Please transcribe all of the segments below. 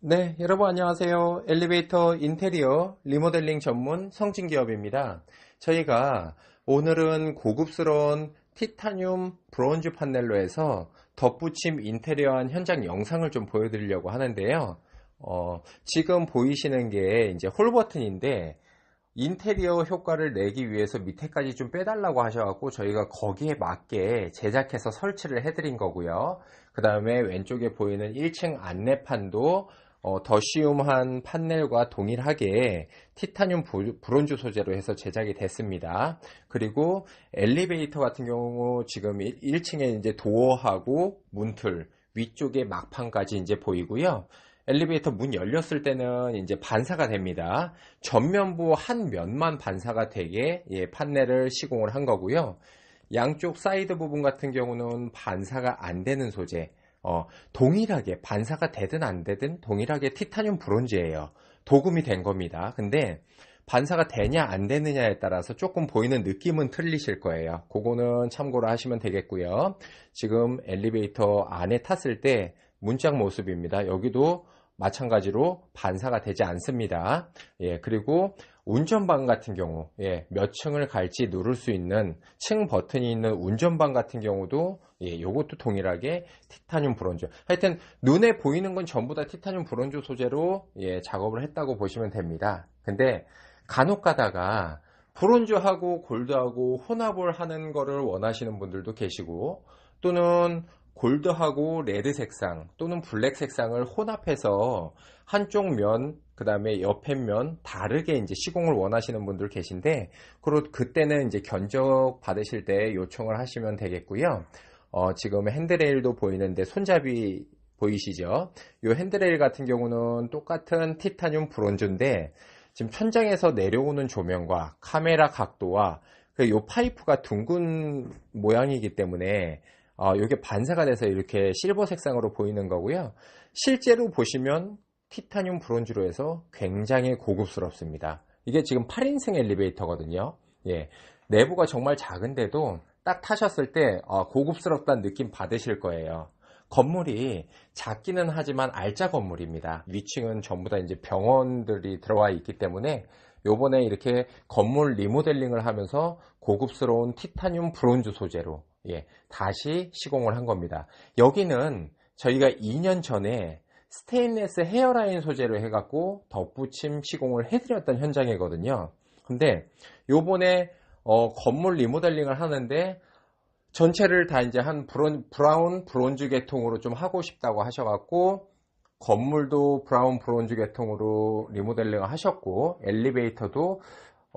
네, 여러분 안녕하세요. 엘리베이터 인테리어 리모델링 전문 성진기업입니다. 저희가 오늘은 고급스러운 티타늄 브론즈 판넬로 해서 덧붙임 인테리어한 현장 영상을 좀 보여드리려고 하는데요. 어, 지금 보이시는 게 이제 홀 버튼인데 인테리어 효과를 내기 위해서 밑에까지 좀 빼달라고 하셔갖고 저희가 거기에 맞게 제작해서 설치를 해드린 거고요. 그 다음에 왼쪽에 보이는 1층 안내판도 어, 더시움한 판넬과 동일하게 티타늄 브론즈 소재로 해서 제작이 됐습니다. 그리고 엘리베이터 같은 경우 지금 1 층에 이제 도어하고 문틀 위쪽에 막판까지 이제 보이고요. 엘리베이터 문 열렸을 때는 이제 반사가 됩니다. 전면부 한 면만 반사가 되게 예, 판넬을 시공을 한 거고요. 양쪽 사이드 부분 같은 경우는 반사가 안 되는 소재. 어, 동일하게 반사가 되든 안 되든 동일하게 티타늄 브론즈예요. 도금이 된 겁니다. 근데 반사가 되냐 안 되느냐에 따라서 조금 보이는 느낌은 틀리실 거예요. 그거는 참고로 하시면 되겠고요. 지금 엘리베이터 안에 탔을 때 문짝 모습입니다. 여기도 마찬가지로 반사가 되지 않습니다. 예, 그리고 운전방 같은 경우, 예, 몇 층을 갈지 누를 수 있는 층 버튼이 있는 운전방 같은 경우도, 예, 요것도 동일하게 티타늄 브론즈. 하여튼, 눈에 보이는 건 전부 다 티타늄 브론즈 소재로, 예, 작업을 했다고 보시면 됩니다. 근데, 간혹 가다가, 브론즈하고 골드하고 혼합을 하는 거를 원하시는 분들도 계시고, 또는 골드하고 레드 색상 또는 블랙 색상을 혼합해서 한쪽 면, 그 다음에 옆에 면 다르게 이제 시공을 원하시는 분들 계신데, 그리고 그때는 이제 견적 받으실 때 요청을 하시면 되겠고요. 어, 지금 핸드레일도 보이는데 손잡이 보이시죠? 이 핸드레일 같은 경우는 똑같은 티타늄 브론즈인데, 지금 천장에서 내려오는 조명과 카메라 각도와 이그 파이프가 둥근 모양이기 때문에 어, 이게 반사가 돼서 이렇게 실버 색상으로 보이는 거고요. 실제로 보시면 티타늄 브론즈로 해서 굉장히 고급스럽습니다. 이게 지금 8인승 엘리베이터거든요. 예. 내부가 정말 작은데도 딱 타셨을 때 어, 고급스럽다는 느낌 받으실 거예요. 건물이 작기는 하지만 알짜 건물입니다. 위층은 전부 다 이제 병원들이 들어와 있기 때문에 요번에 이렇게 건물 리모델링을 하면서 고급스러운 티타늄 브론즈 소재로 예, 다시 시공을 한 겁니다. 여기는 저희가 2년 전에 스테인레스 헤어라인 소재로 해갖고 덧붙임 시공을 해드렸던 현장이거든요. 근데 요번에 어, 건물 리모델링을 하는데 전체를 다 이제 한 브론, 브라운 브론즈 계통으로 좀 하고 싶다고 하셔갖고 건물도 브라운 브론즈 계통으로 리모델링을 하셨고 엘리베이터도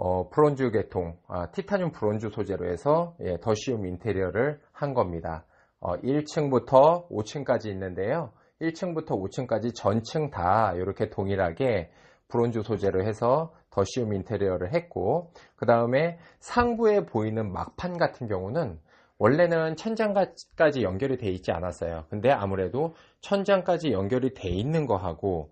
어, 브론즈 계통, 아, 티타늄 브론즈 소재로 해서 예, 더시움 인테리어를 한 겁니다. 어, 1층부터 5층까지 있는데요. 1층부터 5층까지 전층 다 이렇게 동일하게 브론즈 소재로 해서 더시움 인테리어를 했고 그 다음에 상부에 보이는 막판 같은 경우는 원래는 천장까지 연결이 돼 있지 않았어요. 근데 아무래도 천장까지 연결이 돼 있는 거하고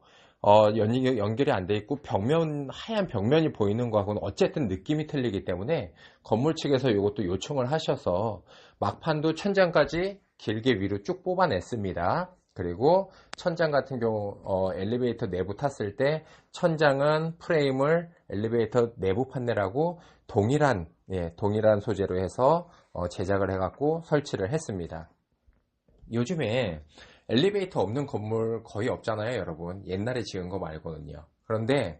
어, 연결이 안 돼 있고 벽면 하얀 벽면이 보이는 거하고는 어쨌든 느낌이 틀리기 때문에 건물 측에서 이것도 요청을 하셔서 막판도 천장까지 길게 위로 쭉 뽑아냈습니다. 그리고 천장 같은 경우 어, 엘리베이터 내부 탔을 때 천장은 프레임을 엘리베이터 내부 판넬하고 동일한 예, 동일한 소재로 해서 어, 제작을 해갖고 설치를 했습니다. 요즘에 엘리베이터 없는 건물 거의 없잖아요, 여러분. 옛날에 지은 거 말고는요. 그런데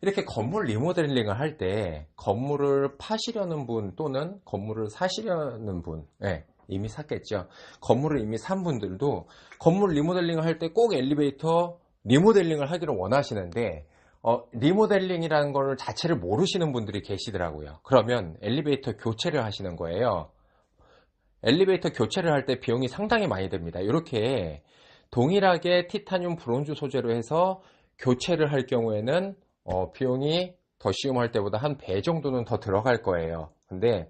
이렇게 건물 리모델링을 할 때 건물을 파시려는 분 또는 건물을 사시려는 분, 네, 이미 샀겠죠. 건물을 이미 산 분들도 건물 리모델링을 할 때 꼭 엘리베이터 리모델링을 하기를 원하시는데 어, 리모델링이라는 걸 자체를 모르시는 분들이 계시더라고요. 그러면 엘리베이터 교체를 하시는 거예요. 엘리베이터 교체를 할 때 비용이 상당히 많이 듭니다. 이렇게 동일하게 티타늄 브론즈 소재로 해서 교체를 할 경우에는 어, 비용이 더시움 할 때보다 한 배 정도는 더 들어갈 거예요. 근데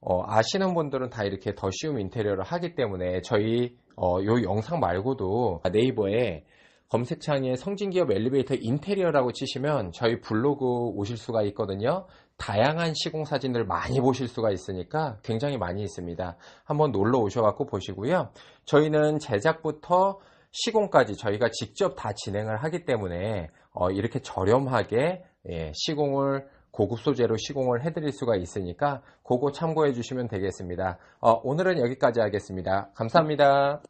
어, 아시는 분들은 다 이렇게 더시움 인테리어를 하기 때문에 저희 어, 요 영상 말고도 네이버에 검색창에 성진기업 엘리베이터 인테리어라고 치시면 저희 블로그 오실 수가 있거든요. 다양한 시공 사진들 많이 보실 수가 있으니까 굉장히 많이 있습니다. 한번 놀러 오셔갖고 보시고요. 저희는 제작부터 시공까지 저희가 직접 다 진행을 하기 때문에 어, 이렇게 저렴하게 예, 시공을 고급 소재로 시공을 해드릴 수가 있으니까 그거 참고해 주시면 되겠습니다. 어, 오늘은 여기까지 하겠습니다. 감사합니다.